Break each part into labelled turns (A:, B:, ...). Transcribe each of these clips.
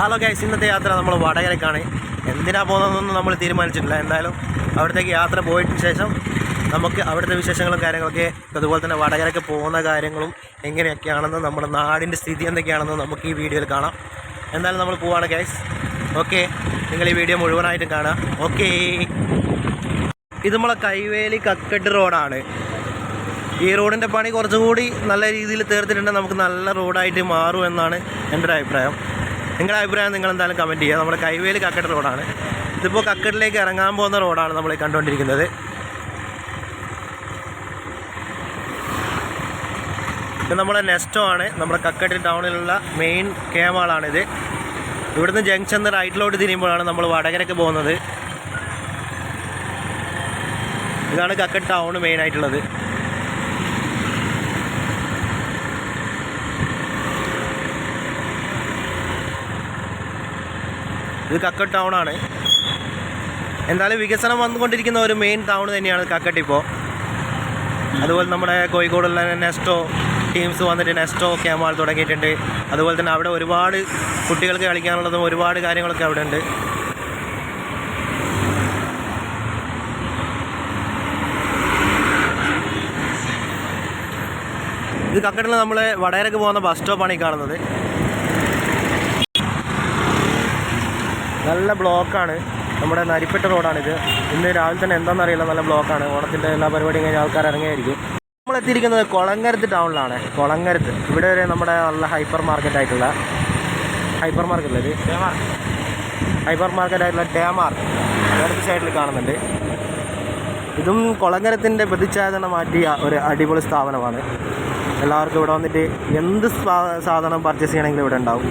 A: Hello guys ഇന്നത്തെ യാത്ര നമ്മൾ വടകരക്കാണ്. എന്തിനാ പോകുന്നതെന്നൊന്നും നമ്മൾ തീരുമാനിച്ചിട്ടില്ല. എന്തായാലും അവിടത്തേക്ക് യാത്ര പോയതിന് ശേഷം നമുക്ക് അവിടുത്തെ വിശേഷങ്ങളും കാര്യങ്ങളൊക്കെ അതുപോലെ തന്നെ വടകരക്ക് പോകുന്ന കാര്യങ്ങളും എങ്ങനെയൊക്കെയാണെന്ന് നമ്മുടെ നാടിന്റെ സ്ഥിതി എന്തൊക്കെയാണെന്ന് നമുക്ക് ഈ വീഡിയോയിൽ കാണാം. എന്തായാലും നമ്മൾ പോവാണ് ഗൈസ് ഓക്കെ നിങ്ങൾ ഈ വീഡിയോ മുഴുവനായിട്ടും കാണാം ഓക്കെ ഇത് നമ്മളെ കൈവേലി കക്കട്ട് റോഡാണ്. ഈ റോഡിന്റെ പണി കുറച്ചുകൂടി നല്ല രീതിയിൽ തീർത്തിട്ടുണ്ടെങ്കിൽ നമുക്ക് നല്ല റോഡായിട്ട് മാറും എന്നാണ് എന്റെ ഒരു അഭിപ്രായം. നിങ്ങളുടെ അഭിപ്രായം നിങ്ങൾ എന്തായാലും കമന്റ് ചെയ്യുക. നമ്മുടെ കൈവേൽ കക്കട്ട് റോഡാണ്. ഇതിപ്പോൾ കക്കട്ടിലേക്ക് ഇറങ്ങാൻ പോകുന്ന റോഡാണ് നമ്മൾ കണ്ടുകൊണ്ടിരിക്കുന്നത്. ഇത് നമ്മുടെ നെസ്റ്റോ ആണ്. നമ്മുടെ കക്കട്ടി ടൗണിലുള്ള മെയിൻ കേമാളാണിത് ഇവിടുന്ന് ജംഗ്ഷൻ റൈറ്റിലോട്ട് തിരിയുമ്പോഴാണ് നമ്മൾ വടകരയ്ക്ക് പോകുന്നത്. ഇതാണ് കക്കട്ട് ടൗൺ മെയിൻ ഇത് കക്കട്ട് ആണ്. എന്തായാലും വികസനം വന്നുകൊണ്ടിരിക്കുന്ന ഒരു മെയിൻ ടൗൺ തന്നെയാണ് കക്കട്ട് ഇപ്പോൾ അതുപോലെ നമ്മുടെ കോഴിക്കോടുള്ള നെസ്റ്റോ ടീംസ് വന്നിട്ട് നെസ്റ്റോ ക്യാമാൾ തുടങ്ങിയിട്ടുണ്ട്. അതുപോലെ തന്നെ അവിടെ ഒരുപാട് കുട്ടികൾക്ക് കളിക്കാനുള്ളതും ഒരുപാട് കാര്യങ്ങളൊക്കെ അവിടെ ഉണ്ട്. ഇത് കക്കട്ടിൽ നമ്മൾ വടകരക്ക് പോകുന്ന ബസ് സ്റ്റോപ്പാണ് ഈ കാണുന്നത്. നല്ല ബ്ലോക്കാണ്. നമ്മുടെ നരിപ്പെട്ട റോഡാണിത്. ഇന്ന് രാവിലെ തന്നെ എന്താണെന്ന് അറിയില്ല നല്ല ബ്ലോക്കാണ്. ഓണത്തിന്റെ എല്ലാ പരിപാടിയും കഴിഞ്ഞ ആൾക്കാർ ഇറങ്ങിയായിരിക്കും. നമ്മൾ എത്തിയിരിക്കുന്നത് കൊളങ്ങരത്ത് ടൗണിലാണ്. കൊളങ്ങരത്ത്. ഇവിടെ വരെ നമ്മുടെ നല്ല ഹൈപ്പർ മാർക്കറ്റ് ആയിട്ടുള്ള ഹൈപ്പർ മാർക്കറ്റ് അല്ലേ ഹൈപ്പർ മാർക്കറ്റ് ആയിട്ടുള്ള ഡേമാർ. ഇടത്ത് സൈഡിൽ കാണുന്നുണ്ട്. ഇതും കൊളങ്ങരത്തിന്റെ പ്രതിച്ഛേദന മാറ്റിയ ഒരു അടിപൊളി സ്ഥാപനമാണ്. എല്ലാവർക്കും ഇവിടെ വന്നിട്ട് എന്ത് സാധനം പർച്ചേസ് ചെയ്യണമെങ്കിലും ഇവിടെ ഉണ്ടാവും.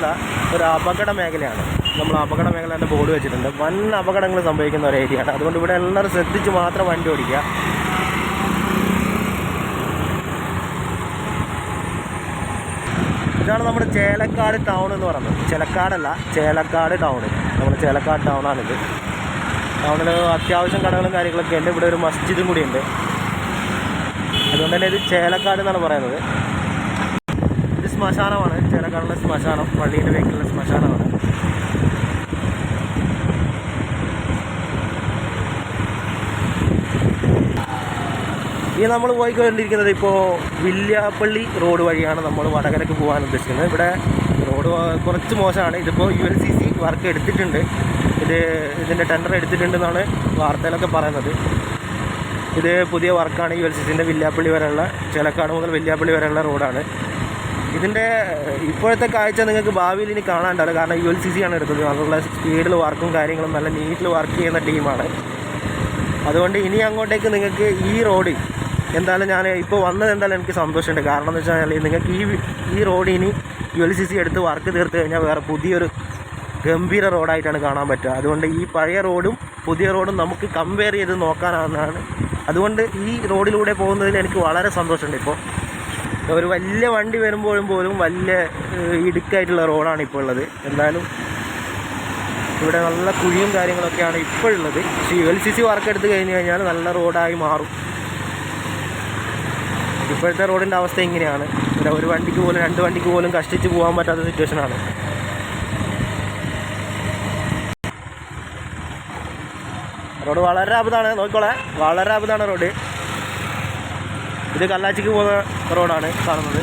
A: അല്ല ഒരു അപകട മേഖലയാണ്. നമ്മൾ അപകട മേഖല തന്നെ ബോർഡ് വെച്ചിട്ടുണ്ട്. വൻ അപകടങ്ങൾ സംഭവിക്കുന്ന ഒരു ഏരിയയാണ് അതുകൊണ്ട് ഇവിടെ എല്ലാവരും ശ്രദ്ധിച്ച് മാത്രം വണ്ടി ഓടിക്കുക. ഇതാണ് നമ്മുടെ ചേലക്കാട് ടൗൺ എന്ന് പറയുന്നത്. ചേലക്കാടല്ല ചേലക്കാട് ടൗൺ നമ്മുടെ ചേലക്കാട് ടൗണാണിത് ടൗണിൽ അത്യാവശ്യം കടകളും കാര്യങ്ങളൊക്കെ ഉണ്ട്. ഇവിടെ ഒരു മസ്ജിദും കൂടി ഉണ്ട്. അതുകൊണ്ട് തന്നെ ഇത് ചേലക്കാട് എന്നാണ് പറയുന്നത്. ശ്മശാനമാണ്. ചേലക്കാടുള്ള ശ്മശാനം പള്ളിയുടെ വേക്കിലുള്ള ശ്മശാനമാണ്. ഈ നമ്മൾ പോയിക്കൊണ്ടിരിക്കുന്നത് ഇപ്പോൾ വില്യാപ്പള്ളി റോഡ് വഴിയാണ് നമ്മൾ വടകരക്ക് പോകാൻ ഉദ്ദേശിക്കുന്നത്. ഇവിടെ റോഡ് കുറച്ച് മോശമാണ്. ഇതിപ്പോൾ U L C C work എടുത്തിട്ടുണ്ട്. ഇത് ഇതിന്റെ ടെൻഡർ എടുത്തിട്ടുണ്ടെന്നാണ് വാർത്തയിലൊക്കെ പറയുന്നത്. ഇത് പുതിയ വർക്കാണ് യു എൽ സി സിന്റെ വില്യാപ്പള്ളി വരെയുള്ള ചേലക്കാട് മുതൽ വില്യാപ്പള്ളി വരെയുള്ള റോഡാണ്. ഇതിന്റെ ഇപ്പോഴത്തെ കാഴ്ച നിങ്ങൾക്ക് ഭാവിയിൽ ഇനി കാണാണ്ടാവില്ല കാരണം യു എൽ സി സി ആണ് എടുത്തത്. നല്ല സ്പീഡിൽ വർക്കും കാര്യങ്ങളും നല്ല നീറ്റിൽ വർക്ക് ചെയ്യുന്ന ടീമാണ്. അതുകൊണ്ട് ഇനി അങ്ങോട്ടേക്ക് നിങ്ങൾക്ക് ഈ റോഡ് എന്തായാലും ഞാൻ ഇപ്പോൾ വന്നത് എന്തായാലും എനിക്ക് സന്തോഷമുണ്ട്. കാരണം എന്ന് വെച്ചാൽ നിങ്ങൾക്ക് ഈ ഈ റോഡ് ഇനി യു എൽ സി സി എടുത്ത് വർക്ക് തീർത്ത് കഴിഞ്ഞാൽ വേറെ പുതിയൊരു ഗംഭീര റോഡായിട്ടാണ് കാണാൻ പറ്റുക. അതുകൊണ്ട് ഈ പഴയ റോഡും പുതിയ റോഡും നമുക്ക് കമ്പയർ ചെയ്ത് നോക്കാനാണെന്നാണ് അതുകൊണ്ട് ഈ റോഡിലൂടെ പോകുന്നതിൽ എനിക്ക് വളരെ സന്തോഷമുണ്ട് ഇപ്പോൾ. ഒരു വലിയ വണ്ടി വരുമ്പോഴും പോലും വലിയ ഇടുക്കായിട്ടുള്ള റോഡാണ് ഇപ്പോൾ ഉള്ളത്. എന്തായാലും ഇവിടെ നല്ല കുഴിയും കാര്യങ്ങളൊക്കെയാണ് ഇപ്പോഴുള്ളത് പക്ഷേ U L C C work എടുത്ത് കഴിഞ്ഞ് കഴിഞ്ഞാൽ നല്ല റോഡായി മാറും. ഇപ്പോഴത്തെ റോഡിന്റെ അവസ്ഥ ഇങ്ങനെയാണ്. ഇവിടെ ഒരു വണ്ടിക്ക് പോലും രണ്ട് വണ്ടിക്ക് പോലും കഷ്ടിച്ച് പോകാൻ പറ്റാത്ത സിറ്റുവേഷനാണ് റോഡ് വളരെ അബദ്ധമാണ്. നോക്കിക്കോളെ. വളരെ അബദ്ധമാണ് റോഡ്. ഇത് കല്ലാച്ചിക്ക് പോകുന്ന റോഡാണ് കാണുന്നത്.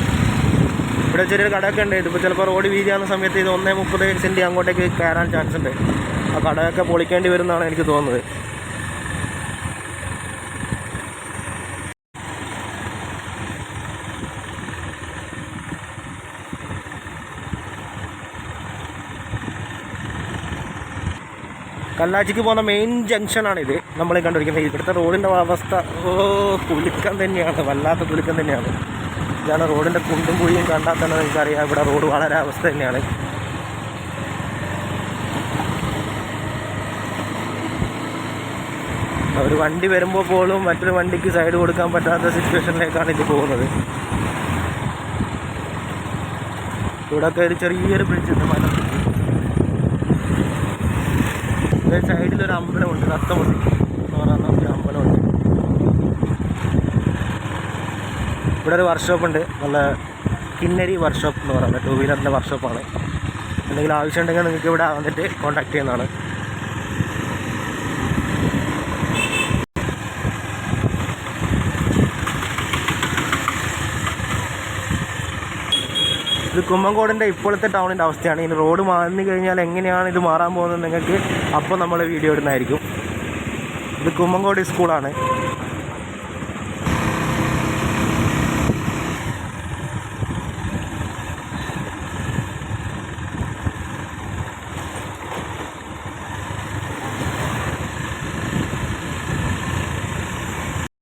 A: ഇവിടെ ചെറിയൊരു കടയൊക്കെ ഉണ്ട്. ഇതിപ്പോൾ ചിലപ്പോൾ റോഡ് വീതിയാകുന്ന സമയത്ത് ഇത് ഒന്നേ മുപ്പത് സെന്റ് അങ്ങോട്ടേക്ക് കയറാൻ ചാൻസ് ഉണ്ട്. ആ കടയൊക്കെ പൊളിക്കേണ്ടി വരുമെന്നാണ് എനിക്ക് തോന്നുന്നത്. കല്ലാച്ചിക്ക് പോകുന്ന മെയിൻ ജംഗ്ഷനാണിത് നമ്മൾ കണ്ടിരിക്കുന്നത് ഇവിടുത്തെ റോഡിന്റെ അവസ്ഥ ഓ കുലുക്കം തന്നെയാണ്. വല്ലാത്ത കുലുക്കം തന്നെയാണ്. ഇതാണ് റോഡിന്റെ കുണ്ടും കുഴിയും കണ്ടാൽ തന്നെ നിങ്ങൾക്കറിയാം. ഇവിടെ റോഡ് വളരെ അവസ്ഥ തന്നെയാണ്. ഒരു വണ്ടി വരുമ്പോൾ പോലും മറ്റൊരു വണ്ടിക്ക് സൈഡ് കൊടുക്കാൻ പറ്റാത്ത സിറ്റുവേഷനിലേക്കാണ് ഇത് പോകുന്നത്. ഇവിടെയൊക്കെ ഒരു ചെറിയൊരു ബ്രിഡ്ജ് ഉണ്ട്. മരം ഇവിടെ സൈഡിലൊരു അമ്പലമുണ്ട് നത്തമുണ്ട് എന്ന് ഒരു അമ്പലമുണ്ട് ഇവിടെ ഒരു വർക്ക്ഷോപ്പ് ഉണ്ട് നല്ല കിന്നരി വർക്ക്ഷോപ്പ് എന്ന് പറയുന്നത് ടൂ വീലറിന്റെ വർക്ക്ഷോപ്പാണ് എന്തെങ്കിലും ആവശ്യമുണ്ടെങ്കിൽ നിങ്ങൾക്ക് ഇവിടെ വന്നിട്ട് കോൺടാക്ട് ചെയ്യുന്നതാണ്. ഇത് കുമ്മങ്കോടിന്റെ ഇപ്പോഴത്തെ ടൗണിന്റെ അവസ്ഥയാണ്. ഇനി റോഡ് മാറി കഴിഞ്ഞാൽ എങ്ങനെയാണ് ഇത് മാറാൻ പോകുന്നത് നിങ്ങൾക്ക് അപ്പോൾ നമ്മൾ വീഡിയോ ഇടുന്നതായിരിക്കും. ഇത് കുമ്മങ്കോട് സ്കൂളാണ്.